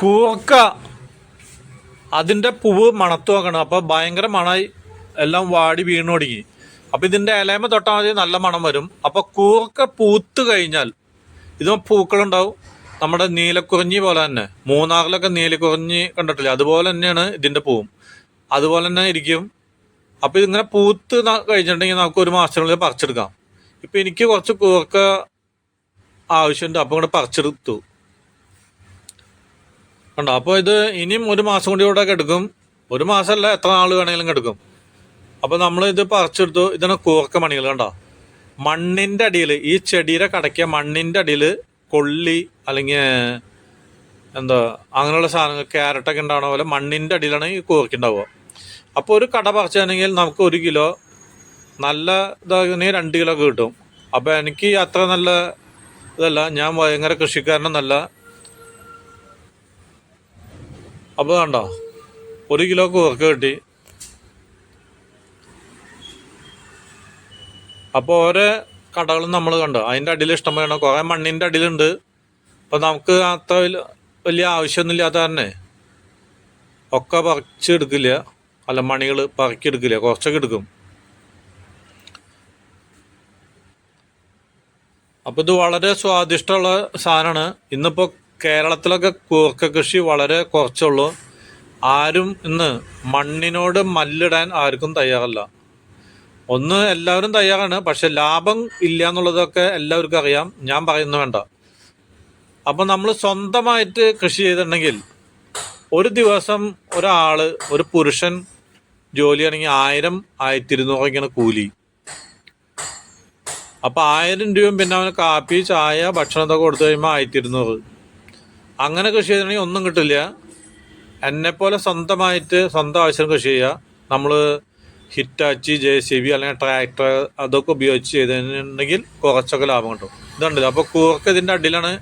കൂർക്ക അതിന്റെ പൂവ് മണത്ത് നോക്കണം അപ്പോൾ ഭയങ്കര മണമായി എല്ലാം വാടി വീണു തുടങ്ങി. അപ്പോൾ ഇതിന്റെ ഇലയമ തൊട്ടാൽ മതി നല്ല മണം വരും. അപ്പോൾ കൂർക്ക പൂത്ത് കഴിഞ്ഞാൽ ഇത് പൂക്കളുണ്ടാവും. നമ്മുടെ നീലക്കുറിഞ്ഞി പോലെ തന്നെ. മൂന്നാറിലൊക്കെ നീലക്കുറിഞ്ഞി കണ്ടിട്ടില്ല? അതുപോലെ തന്നെയാണ് ഇതിന്റെ പൂവും. അതുപോലെ തന്നെ ഇരിക്കും. അപ്പോൾ ഇതിങ്ങനെ പൂത്ത് കഴിഞ്ഞിട്ടുണ്ടെങ്കിൽ നമുക്ക് ഒരു മാസത്തിനുള്ളിൽ പറിച്ചെടുക്കാം. ഇപ്പം എനിക്ക് കുറച്ച് കൂർക്ക ആവശ്യമുണ്ട്. അപ്പോൾ ഇങ്ങോട്ട് പറിച്ചെടുത്തു. കണ്ടോ? അപ്പോൾ ഇത് ഇനിയും ഒരു മാസം കൂടി ഇവിടെ കിടക്കും. ഒരു മാസമല്ല എത്ര നാൾ വേണമെങ്കിലും കിടക്കും. അപ്പോൾ നമ്മൾ ഇത് പറിച്ചെടുത്തു. ഇതാണ് കൂർക്ക മണികൾ കണ്ടോ? മണ്ണിന്റെ അടിയിൽ ഈ ചെടിയുടെ കടയ്ക്ക മണ്ണിന്റെ അടിയിൽ കൊള്ളി അല്ലെങ്കിൽ എന്താ അങ്ങനെയുള്ള സാധനങ്ങൾ ക്യാരറ്റൊക്കെ ഉണ്ടാവണ പോലെ മണ്ണിന്റെ അടിയിലാണ് ഈ കൂർക്ക ഉണ്ടാവുക. അപ്പോൾ ഒരു കട പറിച്ചാണെങ്കിൽ നമുക്ക് ഒരു കിലോ നല്ല ഇതാണെങ്കിൽ രണ്ട് കിലോ ഒക്കെ കിട്ടും. അപ്പോൾ എനിക്ക് അത്ര നല്ല ഇതല്ല. ഞാൻ ഭയങ്കര കൃഷിക്കാരനൊന്നല്ല. അപ്പോൾ കണ്ടോ? ഒരു കിലോ കൂർക്ക കിട്ടി. അപ്പോൾ ഓരോ കടകളും നമ്മൾ കണ്ടു? അതിന്റെ അടിയിൽ ഇഷ്ടം വേണം കുറേ മണ്ണിന്റെ അടിയിലുണ്ട്. അപ്പോൾ നമുക്ക് അത്ര വലിയ- ആവശ്യമൊന്നുമില്ലാത്ത തന്നെ ഒക്കെ പറിച്ചെടുക്കില്ല. അല്ല മണികൾ പറക്കിയെടുക്കില്ല കുറച്ചൊക്കെ എടുക്കും. അപ്പോൾ ഇത് വളരെ സ്വാദിഷ്ടമുള്ള സാധനമാണ്. ഇന്നിപ്പോൾ കേരളത്തിലൊക്കെ കൂർക്ക കൃഷി വളരെ കുറച്ചുള്ളൂ. ആരും ഇന്ന് മണ്ണിനോട് മല്ലിടാൻ ആർക്കും തയ്യാറല്ല. ഒന്ന് എല്ലാവരും തയ്യാറാണ് പക്ഷെ ലാഭം ഇല്ല എന്നുള്ളതൊക്കെ എല്ലാവർക്കും അറിയാം. ഞാൻ പറയുന്നു വേണ്ട. അപ്പം നമ്മൾ സ്വന്തമായിട്ട് കൃഷി ചെയ്തിട്ടുണ്ടെങ്കിൽ ഒരു ദിവസം ഒരാൾ ഒരു പുരുഷൻ ജോലി ജോലിയാണെങ്കിൽ ആയിരം ആയിരത്തി ഇരുന്നൂറൊക്കെയാണ് കൂലി. അപ്പം ആയിരം രൂപയും പിന്നെ അവന് കാപ്പി ചായ ഭക്ഷണം ഇതൊക്കെ കൊടുത്തു കഴിയുമ്പോൾ ആയിരത്തി ഇരുന്നൂറ് അങ്ങനെ കൃഷി ചെയ്തിട്ടുണ്ടെങ്കിൽ ഒന്നും കിട്ടില്ല. എന്നെപ്പോലെ സ്വന്തമായിട്ട് സ്വന്തം ആവശ്യം കൃഷി ചെയ്യുക. നമ്മൾ ഹിറ്റാച്ചി ജെ സി ബി അല്ലെങ്കിൽ ട്രാക്ടർ അതൊക്കെ ഉപയോഗിച്ച് ചെയ്തിട്ടുണ്ടെങ്കിൽ കുറച്ചൊക്കെ ലാഭം കിട്ടും. ഇതുണ്ട് അപ്പോൾ കൂർക്ക ഇതിന്റെ അടിയിലാണ്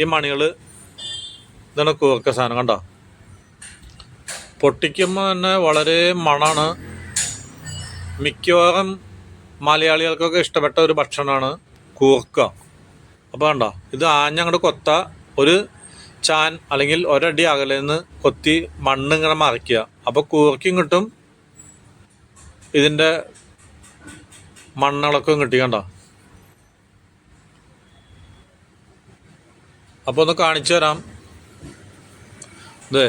ഈ മണികൾ ഇതാണ് കൂർക്ക സാധനം കണ്ടോ? പൊട്ടിക്കുമ്പോൾ തന്നെ വളരെ മണാണ്. മിക്കവാറും മലയാളികൾക്കൊക്കെ ഇഷ്ടപ്പെട്ട ഒരു ഭക്ഷണമാണ് കൂർക്ക. അപ്പോൾ കണ്ടോ? ഇത് ആഞ്ഞങ്ങോട്ട് കൊത്ത. ഒരു ചാൻ അല്ലെങ്കിൽ ഒരടി അകലെ നിന്ന് കൊത്തി മണ്ണ് ഇങ്ങനെ മറിക്കുക. അപ്പോൾ കൂർക്കും കിട്ടും. ഇതിന്റെ മണ്ണിളക്കം കിട്ടി കണ്ടോ? അപ്പോൾ ഒന്ന് കാണിച്ചു തരാം. ഇതേ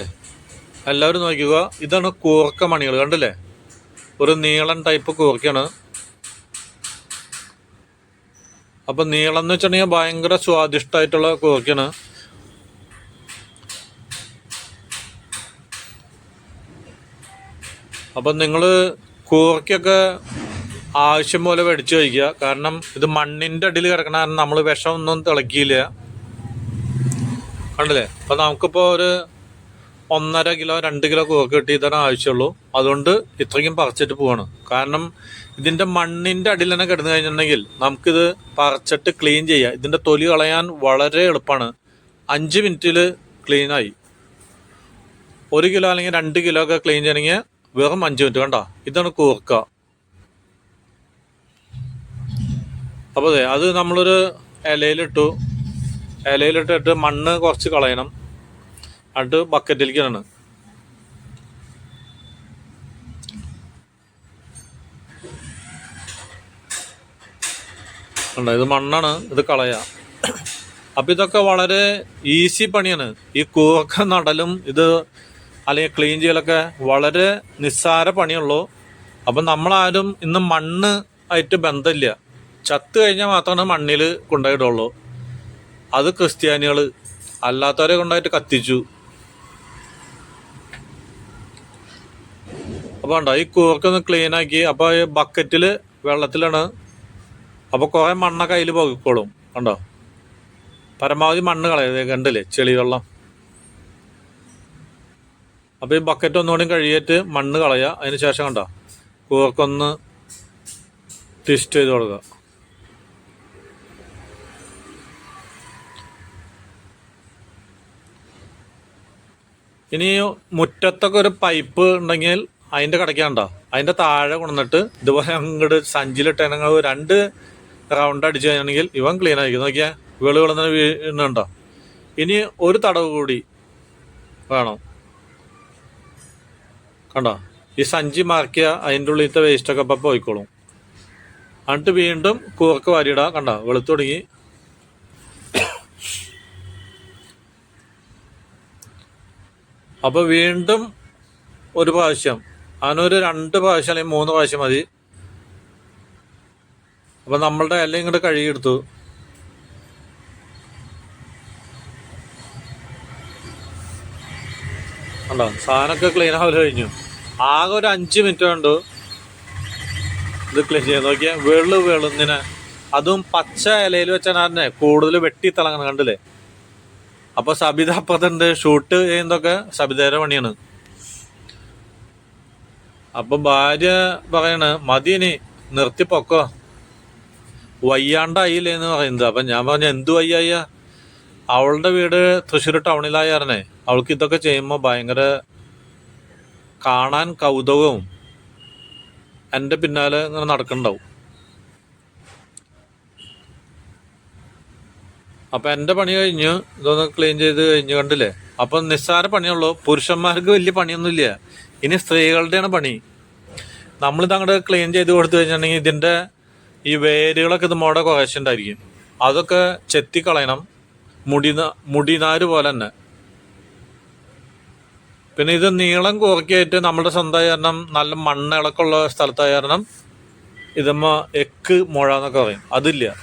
എല്ലാവരും നോക്കുക ഇതാണ് കൂർക്ക മണികൾ കണ്ടില്ലേ? ഒരു നീളൻ ടൈപ്പ് കൂർക്കയാണ് അപ്പൊ നീളം എന്ന് വെച്ചിട്ടുണ്ടെങ്കിൽ ഭയങ്കര സ്വാദിഷ്ടമായിട്ടുള്ള കൂർക്കയാണ് അപ്പം നിങ്ങൾ കൂർക്കയൊക്കെ ആവശ്യം പോലെ വെടിച്ച് കഴിക്കുക. കാരണം ഇത് മണ്ണിന്റെ അടിയിൽ കിടക്കണ കാരണം നമ്മൾ വിഷമൊന്നും തിളക്കിയില്ല. കണ്ടില്ലേ? അപ്പം നമുക്കിപ്പോൾ ഒരു ഒന്നര കിലോ രണ്ട് കിലോ കൂർക്ക കിട്ടി ഇതാണ് ആവശ്യമുള്ളൂ. അതുകൊണ്ട് ഇത്രയും പറിച്ചിട്ട് പോവാണ്. കാരണം ഇതിന്റെ മണ്ണിന്റെ അടിയിൽ തന്നെ കിടന്നു കഴിഞ്ഞിട്ടുണ്ടെങ്കിൽ നമുക്കിത് പറിച്ചിട്ട് ക്ലീൻ ചെയ്യാം. ഇതിന്റെ തൊലി കളയാൻ വളരെ എളുപ്പമാണ്. അഞ്ച് മിനിറ്റിൽ ക്ലീനായി. ഒരു കിലോ അല്ലെങ്കിൽ രണ്ട് കിലോ ഒക്കെ ക്ലീൻ ചെയ്യണമെങ്കിൽ വെറും അഞ്ച് മിനിറ്റ് കണ്ടോ? ഇതാണ് കൂർക്ക. അപ്പോൾ അതെ അത് നമ്മളൊരു ഇലയിലിട്ടു. ഇലയിലിട്ടിട്ട് മണ്ണ് കുറച്ച് കളയണം. എന്നിട്ട് ബക്കറ്റിലേക്ക് ഇടണം ഇത് മണ്ണാണ് ഇത് കളയാ. അപ്പം ഇതൊക്കെ വളരെ ഈസി പണിയാണ്. ഈ കൂർക്ക നടലും ഇത് അല്ലെങ്കിൽ ക്ലീൻ ചെയ്യലൊക്കെ വളരെ നിസ്സാര പണിയുള്ളൂ. അപ്പം നമ്മളാരും ഇന്ന് മണ്ണ് ആയിട്ട് ബന്ധമില്ല. ചത്ത് കഴിഞ്ഞാൽ മാത്രമാണ് മണ്ണിൽ കൊണ്ടുപോയിടുള്ളൂ അത് ക്രിസ്ത്യാനികൾ അല്ലാത്തവരെ കൊണ്ടായിട്ട് കത്തിച്ചു. അപ്പോൾ ഉണ്ടോ ഈ കൂർക്കൊന്ന് ക്ലീൻ ആക്കി അപ്പോൾ ഈ ബക്കറ്റിൽ വെള്ളത്തിലാണ്. അപ്പോൾ കുറേ മണ്ണൊക്കെ അതിൽ പോകിക്കോളും കണ്ടോ? പരമാവധി മണ്ണ് കളയത് കണ്ടില്ലേ? ചെളി വെള്ളം അപ്പോൾ ഈ ബക്കറ്റ് ഒന്നുകൂടി കഴുകിയിട്ട് മണ്ണ് കളയുക അതിന് ശേഷം കണ്ട? കൂർക്കൊന്ന് ട്വിസ്റ്റ് ചെയ്ത് കൊടുക്കുക. ഇനി മുറ്റത്തൊക്കെ ഒരു പൈപ്പ് ഉണ്ടെങ്കിൽ അതിന്റെ കിടക്കാണ്ട അതിന്റെ താഴെ കൊണ്ടുവന്നിട്ട് ഇതുപോലെ അങ്ങോട്ട് സഞ്ചിലിട്ട് ഞങ്ങൾ രണ്ട് റൗണ്ട് അടിച്ചു കഴിഞ്ഞാണെങ്കിൽ ഇവൻ ക്ലീൻ ആയിരിക്കും. നോക്കിയാൽ വെളു വീണുണ്ടോ ഇനി ഒരു തടവ് കൂടി വേണം. കണ്ടോ? ഈ സഞ്ചി മാർക്കിയ അതിന്റെ ഉള്ളിലത്തെ വേസ്റ്റൊക്കെ അപ്പം പോയിക്കോളും. എന്നിട്ട് വീണ്ടും കൂർക്ക് വാരിയിടാം കണ്ടോ? വെളുത്തു തുടങ്ങി. അപ്പോൾ വീണ്ടും ഒരു പ്രാവശ്യം. അതിനൊരു രണ്ട് പ്രാവശ്യം അല്ലെങ്കിൽ മൂന്ന് പ്രാവശ്യം മതി. അപ്പം നമ്മളുടെ എല്ലാം ഇങ്ങോട്ട് കഴുകിയെടുത്തു കണ്ടോ? സാധനമൊക്കെ ക്ലീൻ ആവൽ കഴിഞ്ഞു. ആകെ ഒരു അഞ്ച് മിനിറ്റ് കൊണ്ട് ഇത് ക്ലീൻ ചെയ്ത് നോക്കിയാൽ വെളു വെളുന്നിനെ. അതും പച്ച ഇലയിൽ വെച്ചാൽ കൂടുതൽ വെട്ടി തിളങ്ങണം കണ്ടില്ലേ? അപ്പൊ സബിത അപ്പുറത്തുണ്ട് ഷൂട്ട് ചെയ്യുന്നതൊക്കെ സബിതയുടെ പണിയാണ്. അപ്പൊ ഭാര്യ പറയണ് മതി ഇനി നിർത്തി പൊക്കോ. വയ്യാണ്ടായില്ലേ എന്ന് പറയുന്നത്. അപ്പൊ ഞാൻ പറഞ്ഞു എന്തു വയ്യായ അവളുടെ വീട് തൃശ്ശൂർ ടൗണിലായിരുന്നേ അവൾക്ക് ഇതൊക്കെ ചെയ്യുമ്പോൾ ഭയങ്കര കാണാൻ കൗതുകവും എന്റെ പിന്നാലെ ഇങ്ങനെ നടക്കണ്ടാവും. അപ്പം എന്റെ പണി കഴിഞ്ഞ് ഇതൊന്ന് ക്ലീൻ ചെയ്ത് കഴിഞ്ഞ് കണ്ടില്ലേ? അപ്പം നിസ്സാര പണിയുള്ളൂ. പുരുഷന്മാർക്ക് വലിയ പണിയൊന്നുമില്ല. ഇനി സ്ത്രീകളുടെയാണ് പണി. നമ്മളിത് അങ്ങോട്ട് ക്ലീൻ ചെയ്ത് കൊടുത്തു കഴിഞ്ഞിട്ടുണ്ടെങ്കിൽ ഇതിന്റെ ഈ വേരുകളൊക്കെ ഇത് മോടെ കുറേശ്ശുണ്ടായിരിക്കും അതൊക്കെ ചെത്തിക്കളയണം. മുടി മുടിനാര് പോലെ തന്നെ. പിന്നെ ഇത് നീളം കുറയ്ക്കായിട്ട് നമ്മുടെ സ്വന്തമായ കാരണം നല്ല മണ്ണിളക്കുള്ള സ്ഥലത്തായ കാരണം ഇതമ്മ എക്ക് മുഴ എന്നൊക്കെ പറയും. അതില്ല.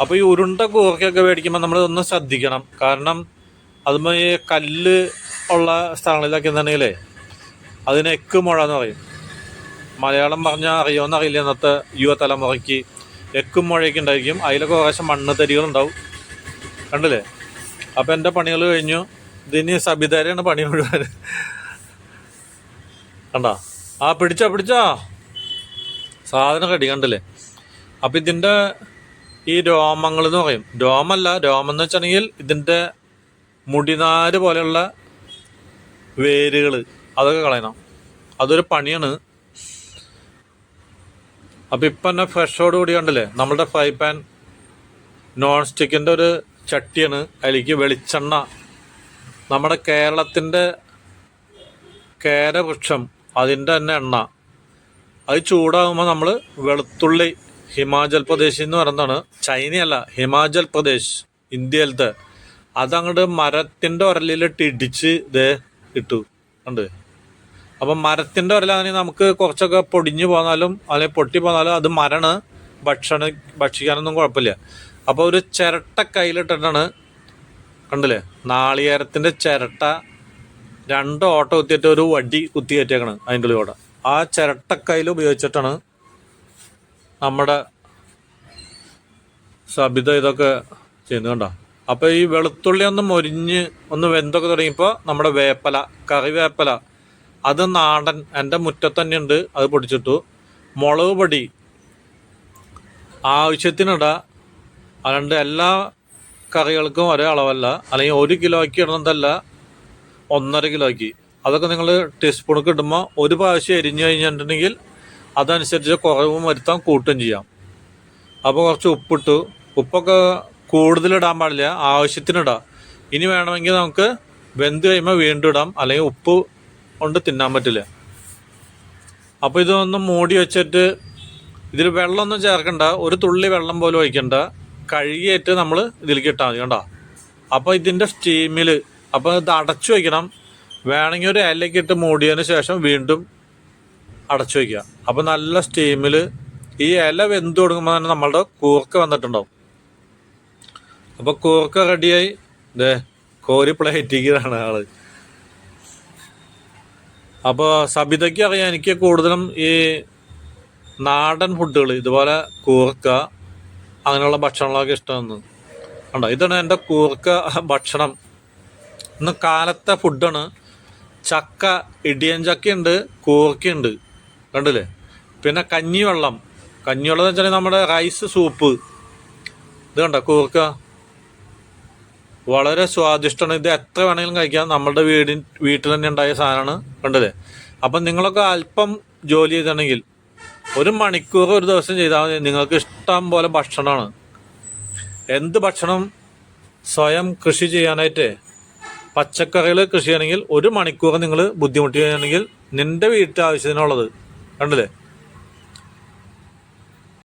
അപ്പോൾ ഈ ഉരുണ്ട കൂർക്കയൊക്കെ മേടിക്കുമ്പോൾ നമ്മൾ ഒന്ന് ശ്രദ്ധിക്കണം. കാരണം അതുമ്പോൾ ഈ കല്ല് ഉള്ള സ്ഥലങ്ങളിലൊക്കെ എന്നുണ്ടെങ്കിലേ അതിന് എക്ക് മുഴ എന്ന് പറയും. മലയാളം പറഞ്ഞാൽ അറിയുമെന്ന് അറിയില്ല ഇന്നത്തെ യുവതലമുറയ്ക്ക്. എക്കും മുഴയൊക്കെ ഉണ്ടായിരിക്കും. അതിലൊക്കെ കുറേശ്ശെ മണ്ണ് തരികളുണ്ടാവും കണ്ടില്ലേ? അപ്പോൾ എന്റെ പണികൾ കഴിഞ്ഞു. ഇതിന് സബിതാരയാണ് പണി മുഴുവൻ. കണ്ടോ? ആ പിടിച്ചോ പിടിച്ചോ. സാധനം കടി കണ്ടില്ലേ? അപ്പം ഇതിന്റെ ഈ രോമങ്ങൾ എന്ന് പറയും. രോമല്ല രോമം എന്ന് വെച്ചിട്ടുണ്ടെങ്കിൽ ഇതിന്റെ മുടിനാര് പോലെയുള്ള വേരുകൾ അതൊക്കെ കളയണം. അതൊരു പണിയാണ്. അപ്പം ഇപ്പം തന്നെ ഫ്രഷോട് കൂടി കണ്ടില്ലേ? നമ്മളുടെ ഫ്രൈ പാൻ നോൺ സ്റ്റിക്കിന്റെ ഒരു ചട്ടിയാണ്. അതിലേക്ക് വെളിച്ചെണ്ണ നമ്മുടെ കേരളത്തിന്റെ കേരവൃക്ഷം അതിന്റെ തന്നെ എണ്ണ. അത് ചൂടാകുമ്പോൾ നമ്മൾ വെളുത്തുള്ളി ഹിമാചൽ പ്രദേശ് എന്ന് പറയുന്നതാണ്. ചൈനയല്ല ഹിമാചൽ പ്രദേശ് ഇന്ത്യയിലത്തെ. അതങ്ങോട്ട് മരത്തിന്റെ ഉരലിലിട്ട് ഇടിച്ച് ഇതേ ഇട്ടു. ഉണ്ട് അപ്പം മരത്തിന്റെ ഉരലാണെങ്കിൽ നമുക്ക് കുറച്ചൊക്കെ പൊടിഞ്ഞു പോന്നാലും അല്ലെങ്കിൽ പൊട്ടി പോന്നാലും അത് മരണ. ഭക്ഷണം ഭക്ഷിക്കാനൊന്നും കുഴപ്പമില്ല. അപ്പോൾ ഒരു ചിരട്ട കയ്യിലിട്ടിട്ടാണ് കണ്ടില്ലേ? നാളികേരത്തിന്റെ ചിരട്ട രണ്ട് ഓട്ട കുത്തിയിട്ട് ഒരു വടി കുത്തി കയറ്റിയേക്കണ് അതിന്റെ ഉള്ളിലൂടെ ആ ചിരട്ടക്കയിൽ ഉപയോഗിച്ചിട്ടാണ് നമ്മുടെ സബിത ഇതൊക്കെ ചെയ്യുന്നത് കണ്ടോ? അപ്പോൾ ഈ വെളുത്തുള്ളി ഒന്ന് മൊരിഞ്ഞ് ഒന്ന് വെന്തൊക്കെ തുടങ്ങിയപ്പോൾ നമ്മുടെ വേപ്പല കറിവേപ്പല അത് നാടൻ എന്റെ മുറ്റത്ത് ഉണ്ട് അത് പൊടിച്ചിട്ടു. മുളക് പൊടി ആവശ്യത്തിനിട. അല്ലാണ്ട് എല്ലാ കറികൾക്കും ഒരേ അളവല്ല. അല്ലെങ്കിൽ ഒരു കിലോയ്ക്ക് ഇടുന്നതല്ല ഒന്നര കിലോയ്ക്ക്. അതൊക്കെ നിങ്ങൾ ടീസ്പൂണൊക്കെ ഇടുമ്പോൾ ഒരു പ്രാവശ്യം എരിഞ്ഞു കഴിഞ്ഞിട്ടുണ്ടെങ്കിൽ അതനുസരിച്ച് കുറവും വരുത്താൻ കൂട്ടും ചെയ്യാം. അപ്പോൾ കുറച്ച് ഉപ്പിട്ടു. ഉപ്പൊക്കെ കൂടുതലിടാൻ പാടില്ല. ആവശ്യത്തിനിടാം. ഇനി വേണമെങ്കിൽ നമുക്ക് വെന്ത് കഴിയുമ്പോൾ വീണ്ടും ഇടാം. അല്ലെങ്കിൽ ഉപ്പ് കൊണ്ട് തിന്നാൻ പറ്റില്ല. അപ്പോൾ ഇതൊന്ന് മൂടി വെച്ചിട്ട് ഇതിൽ വെള്ളമൊന്നും ചേർക്കണ്ട. ഒരു തുള്ളി വെള്ളം പോലും ഒഴിക്കണ്ട. കഴുകിയിട്ട് നമ്മൾ ഇതിലേക്ക് ഇട്ടാൽ മതി കണ്ടോ? അപ്പോൾ ഇതിന്റെ സ്റ്റീമിൽ അപ്പോൾ ഇത് അടച്ചു വയ്ക്കണം വേണമെങ്കിൽ ഒരു ഇലയ്ക്ക് ഇട്ട് മൂടിയതിന് ശേഷം വീണ്ടും അടച്ചു വയ്ക്കുക അപ്പോൾ നല്ല സ്റ്റീമിൽ ഈ ഇല വെന്ത് കൊടുക്കുമ്പോൾ തന്നെ നമ്മളുടെ കൂർക്ക വന്നിട്ടുണ്ടാവും. അപ്പോൾ കൂർക്ക റെഡിയായി. ദേ കോരി പ്ലേറ്റിക്കാണ് ആൾ. അപ്പോൾ സബിതയ്ക്ക് അറിയാം എനിക്ക് കൂടുതലും ഈ നാടൻ ഫുഡുകൾ ഇതുപോലെ കൂർക്ക അങ്ങനെയുള്ള ഭക്ഷണങ്ങളൊക്കെ ഇഷ്ടമാണ്. ഉണ്ടോ ഇതാണ് എന്റെ കൂർക്ക ഭക്ഷണം. ഇന്ന് കാലത്തെ ഫുഡാണ്. ചക്ക ഇടിയൻ ചക്കയുണ്ട് കൂർക്കയുണ്ട്. കണ്ടില്ലേ? പിന്നെ കഞ്ഞിവെള്ളം. കഞ്ഞിവെള്ളം എന്ന് വെച്ചാൽ നമ്മുടെ റൈസ് സൂപ്പ്. ഇത് കണ്ടോ കൂർക്ക? വളരെ സ്വാദിഷ്ടമാണ്. ഇത് എത്ര വേണമെങ്കിലും കഴിക്കാം. നമ്മളുടെ വീടിൻ വീട്ടിൽ തന്നെ ഉണ്ടായ സാധനമാണ്. കണ്ടില്ലേ? അപ്പം നിങ്ങളൊക്കെ അല്പം ജോലി ചെയ്തിട്ടുണ്ടെങ്കിൽ ഒരു മണിക്കൂർ ഒരു ദിവസം ചെയ്താൽ മതി. നിങ്ങൾക്ക് ഇഷ്ടം പോലെ ഭക്ഷണമാണ്. എന്ത് ഭക്ഷണം സ്വയം കൃഷി ചെയ്യാനായിട്ട്? പച്ചക്കറികൾ കൃഷി ചെയ്യണമെങ്കിൽ ഒരു മണിക്കൂർ നിങ്ങൾ ബുദ്ധിമുട്ടുകയാണെങ്കിൽ നിന്റെ വീട്ടാവശ്യത്തിനുള്ളത് കണ്ടില്ലേ?